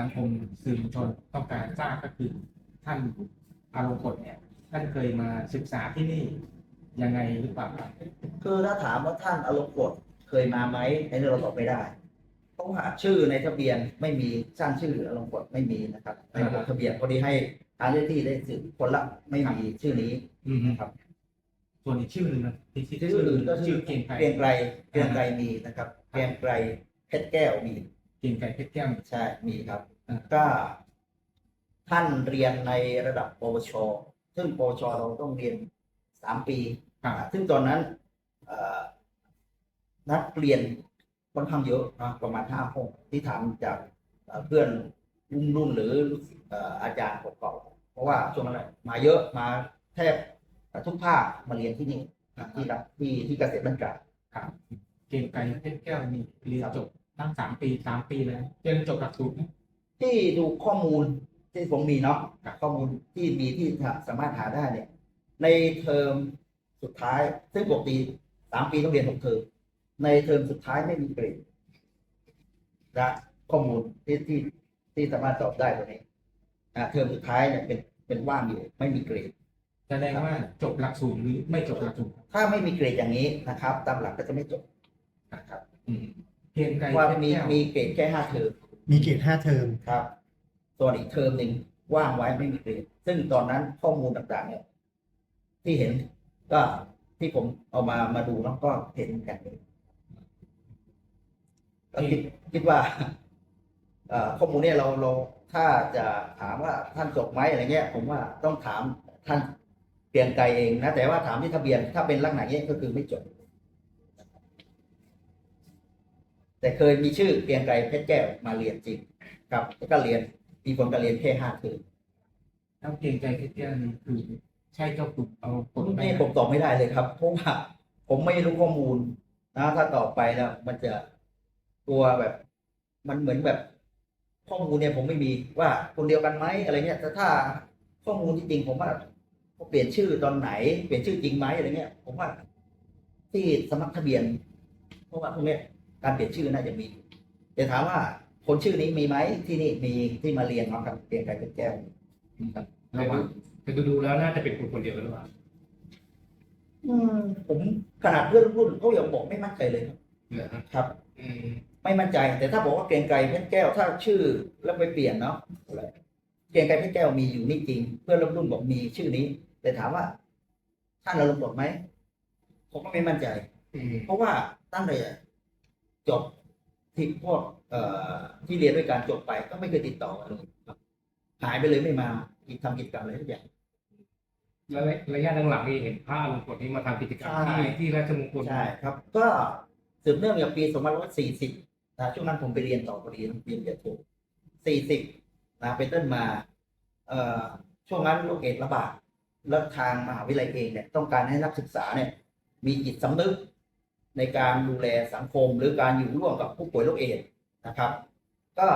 สังคมสื่อมวลชนต้องการทราบก็คือท่านอารมณ์กฎเนี่ยท่านเคยมาศึกษาที่นี่ยังไงหรือเปล่าครับคือถ้าถามว่าท่านอารมณ์กฎเคยมาไหมในเรื่องเราตอบไม่ได้เพราะว่าชื่อในทะเบียนไม่มีสร้างชื่ออารมณ์กฎไม่มีนะครับในระบบทะเบียนพอดีให้ทางเจ้าหน้าที่ได้สืบคนละไม่มีชื่อนี้อืมนะครับ ส่วนอีกชื่อหนึ่งนะที่ที่ชื่ออื่นก็ชื่ชื่ออเก่งไก่เกรียงไกรเกรียงไกรมีนะครับเกรียงไกรเพชรแก้วมี เก่งไก่เพชรแก้วใช่มีครับ อ่าก็ ท่านเรียนในระดับปวช ซึ่งปวชเราต้องเรียนสามปี ครับอ่าซึ่งตอนนั้นเอ่อนักเรียนค่อนข้างเยอะนะประมาณห้าห้องที่ถามจากเอ่อเพื่อนรุ่นรุ่นหรือเอ่ออาจารย์เก่าๆเพราะว่าช่วงนั้นมาเยอะมาแทบทุกภาคมาเรียนที่นี่นะที่รับที่ที่เกษตรบัณฑิตครับเก่งไก่เพชรแก้วนี่เรียนจบ ตั้งสามปีสามปีเลยเรียนจบหลักสูตรไหมที่ดูข้อมูลที่ผมมีเนาะครับข้อมูลที่มีที่สามารถหาได้เนี่ย ในเทอมสุดท้าย ซึ่งปกติสามปีต้องเรียนหกเทอมในเทอมสุดท้ายไม่มีเกรดนะข้อมูลที่ที่ที่สามารถตอบได้ตัวนี้อ่าเทอมสุดท้ายเนี่ยเป็นเป็นว่างอยู่ไม่มีเกรดแสดงว่าจบหลักสูตรหรือไม่จบหลักสูตรถ้าไม่มีเกรดอย่างนี้นะครับ ตามหลักก็จะไม่จบนะครับ อืม เก่งไก่ว่าเพชรมีแก้วมีเกรดแค่ห้าเทอมมีเกรดห้าเทอมครับ ส่วนอีกเทอมหนึ่งว่างไว้ไม่มีเกรดซึ่งตอนนั้นข้อมูลต่างๆ เนี่ย ที่เห็นก็ที่ผมเอามามาดูแล้วก็เห็นเหมือนกันก็คิดคิดว่าเอ่อข้อมูลเนี่ยเราเราถ้าจะถามว่าท่านจบไหมอะไรเงี้ย ผมว่าต้องถามท่านเปลี่ยนใจเองนะแต่ว่าถามที่ทะเบียนถ้าเป็นลักษณะเนี้ยก็คือไม่จบ แต่เคยมีชื่อเกรียงไกรเพชรแก้วมาเรียนจริงครับแล้วก็เรียนมีผลการเรียนแค่ห้าคืนแล้วเก่งไก่เพชรแก้วนี่คือใช่เจ้ากลุ่มเอากฎไปนี่ผมตอบไม่ได้เลยครับเพราะว่าผมไม่รู้ข้อมูลนะถ้าตอบไปแล้วมันจะตัวแบบ มันเหมือนแบบข้อมูลเนี่ยผมไม่มีว่าคนเดียวกันไหมอะไรเงี้ยแต่ถ้าข้อมูลจริงๆผมว่าเปลี่ยนชื่อตอนไหนเปลี่ยนชื่อจริงไหมอะไรเงี้ย ผมว่าที่สมัครทะเบียนเพราะว่าพวกเนี้ย การเปลี่ยนชื่อน่าจะมีแต่ถามว่าคนชื่อนี้มีไหมที่นี่มีที่มาเรียนเนาะครับเปลี่ยนไกรเป็นแก้วครับระหว่างแต่ดูดูแล้วน่าจะเป็นคนคนเดียวกันหรือเปล่าอืมผมขนาดเพื่อนรุ่นเขายังบอกไม่มั่นใจเลยครับเหรอฮะครับ อืมไม่มั่นใจ แต่ถ้าบอกว่าเกรียงไกรเพชรแก้วถ้าชื่อแล้วไปเปลี่ยนเนาะเกรียงไกรเพชรแก้วมีอยู่นี่จริง เพื่อนรุ่นรุ่นบอกมีชื่อนี้ แต่ถามว่าท่านเราลงบอกไหมผมก็ไม่มั่นใจอืมเพราะว่าตั้งแต่ จบที่พวกเอ่อที่เรียนด้วยการจบไปก็ไม่เคยติดต่อกันเลยครับหายไปเลยไม่มาอีกทำกิจกรรมอะไรทุกอย่างแล้วระยะหลังๆนี่เห็นภาพลุงพลนี่มาทำกิจกรรมใช่ที่ที่ราชมงคลใช่ครับ ก็สืบเนื่องจากปี2540นะช่วงนั้นผมไปเรียนต่อพอดีเรียนเรียนโท40นะเป็นต้นมาเอ่อช่วงนั้นโรคเอดส์ระบาดแล้วทางมหาวิทยาลัยเองเนี่ยต้องการให้นักศึกษาเนี่ยมีจิตสำนึก ในการดูแลสังคมหรือการอยู่ร่วมกับผู้ป่วยโรคเอดส์นะครับ ก็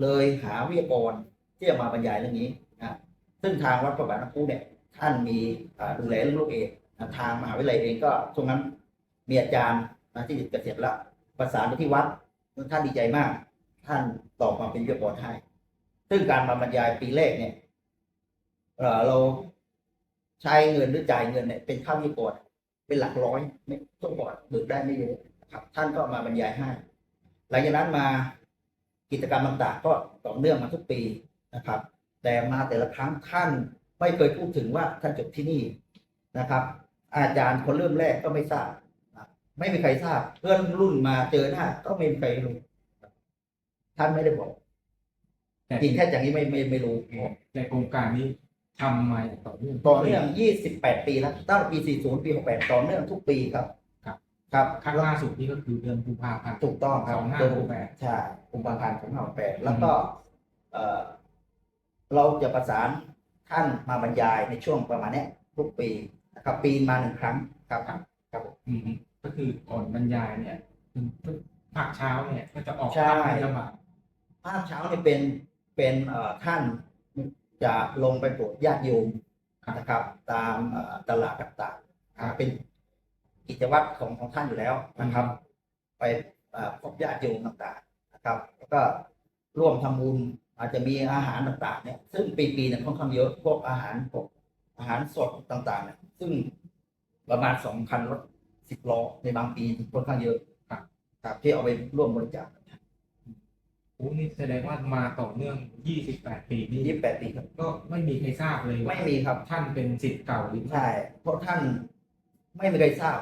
เลยหาวิทยากรที่จะมาบรรยายเรื่องนี้นะซึ่งทางวัดพระบาทน้ำพุเนี่ยท่านมีดูแลเรื่องโรคเอดส์นะทางมหาวิทยาลัยเองก็ช่วงนั้นมีอาจารย์นะที่เกษียณแล้วประสานไปที่วัดท่านดีใจมาก ท่านตอบมาเป็นวิทยากรให้ซึ่งการมาบรรยายปีแรกเนี่ยเอ่อเราใช้เงินหรือจ่ายเงินเนี่ยเป็นค่าวิทยากร เป็นหลักร้อยไม่ต้องบอกเบิกได้ไม่เยอะนะครับท่านก็มาบรรยายให้หลังจากนั้นมากิจกรรมต่างๆก็ต่อเนื่องมาทุกปีนะครับ แต่มาแต่ละครั้งท่านไม่เคยพูดถึงว่าท่านจบที่นี่นะครับ อาจารย์คนเริ่มแรกก็ไม่ทราบนะไม่มีใครทราบ เพื่อนรุ่นมาเจอหน้าก็ไม่มีใครรู้ท่านไม่ได้บอกแต่จริงแค่อย่างนี้ไม่ไม่ไม่รู้แต่โครงการนี้ ทำมาอย่างต่อเนื่อง ต่อเนื่อง 28 ปีแล้วตั้งแต่ปี 40 ปี 68 ต่อเนื่องทุกปีครับ ครับ ครับ ครั้งล่าสุดนี่ก็คือเดือนกุมภาพันธ์ ถูกต้องครับสองห้าเดือนหกแปดใช่กุมภาพันธ์ของเราแปดแล้วก็เอ่อเราจะประสานท่านมาบรรยายในช่วงประมาณเนี้ยทุกปีนะครับ ปีมาหนึ่งครั้งครับ ครับผมอืมก็คือก่อนบรรยายเนี่ยทุกภาคเช้าเนี่ยก็จะออกใช่ ภาคบิณฑบาตภาพเช้าเนี่ยเป็นเป็นเอ่อท่าน จะลงไปโปรดญาติโยมนะครับตามตลาดต่างๆเป็นกิจวัตรของของท่านอยู่แล้วนะครับ ไปพบญาติโยมต่างๆนะครับ แล้วก็ร่วมทำบุญอาจจะมีอาหารต่างๆเนี่ยซึ่งปีๆเนี่ยค่อนข้างเยอะพวกอาหารพวกอาหารสดต่างๆเนี่ยซึ่งประมาณสองคันรถสิบล้อในบางปีค่อนข้างเยอะครับครับที่เอาไปร่วมบริจาค อ้นี่แสดงว่ามาต่อเนื่อง 28 ปีนี่ยี่สิบแปดปีครับ ก็ไม่มีใครทราบเลยว่าไม่มีครับ ท่านเป็นสิทธิ์เก่าหรือใช่ เพราะท่านไม่มีใครทราบ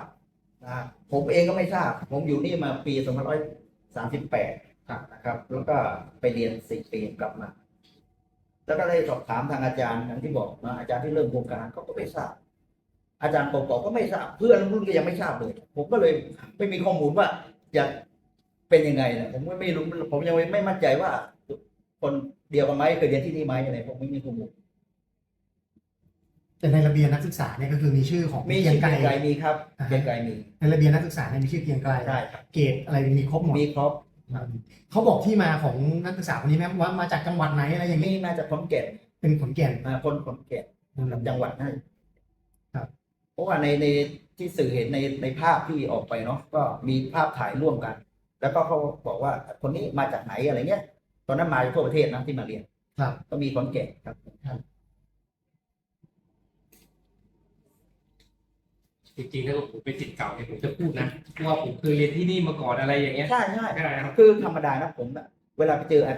นะผมเองก็ไม่ทราบ ผมอยู่นี่มาปี2538ครับนะครับ แล้วก็ไปเรียนสี่ปีกลับมา แล้วก็ได้สอบถามทางอาจารย์อย่างที่บอกนะอาจารย์ที่เริ่มโครงการเขาก็ไม่ทราบ อาจารย์ปกก็ไม่ทราบ เพื่อนรุ่นก็ยังไม่ทราบเลย ผมก็เลยไม่มีข้อมูลว่าจะ เป็นยังไงนะผมก็ไม่รู้ผมยังไม่มั่นใจว่า คนเดียวกันไหมเคยเรียนที่นี่ไหมอะไรผมไม่มีข้อมูลแต่ในระเบียบนักศึกษาเนี่ยก็คือมีชื่อของมีเกรียงไกรไกลมีครับอ่าฮะเกรียงไกลมีในระเบียบนักศึกษาเนี่ยมีชื่อเกรียงไกรใช่ครับเกรดอะไรมีครบหมดมีครบเขาบอกที่มาของนักศึกษาคนนี้ไหมว่ามาจากจังหวัดไหนอะไรอย่างนี้นี่น่าจะขอนแก่นเป็นขอนแก่นอ่าคนขอนแก่นจังหวัดน่าจะครับ เพราะว่าในในที่สื่อเห็นในในภาพที่ออกไปเนาะก็มีภาพถ่ายร่วมกัน แล้วก็เขาบอกว่าคนนี้มาจากไหนอะไรเงี้ย ตอนนั้นมาจากทั่วประเทศนะที่มาเรียนครับ ก็มีขอนแก่นครับจริงๆถ้าผมเป็นสิทธิ์เก่าเนี่ยผมจะพูดนะว่าผมเคยเรียนที่นี่มาก่อนอะไรอย่างเงี้ยใช่ใช่ใช่ครับคือธรรมดานะผมนะเวลาไปเจออา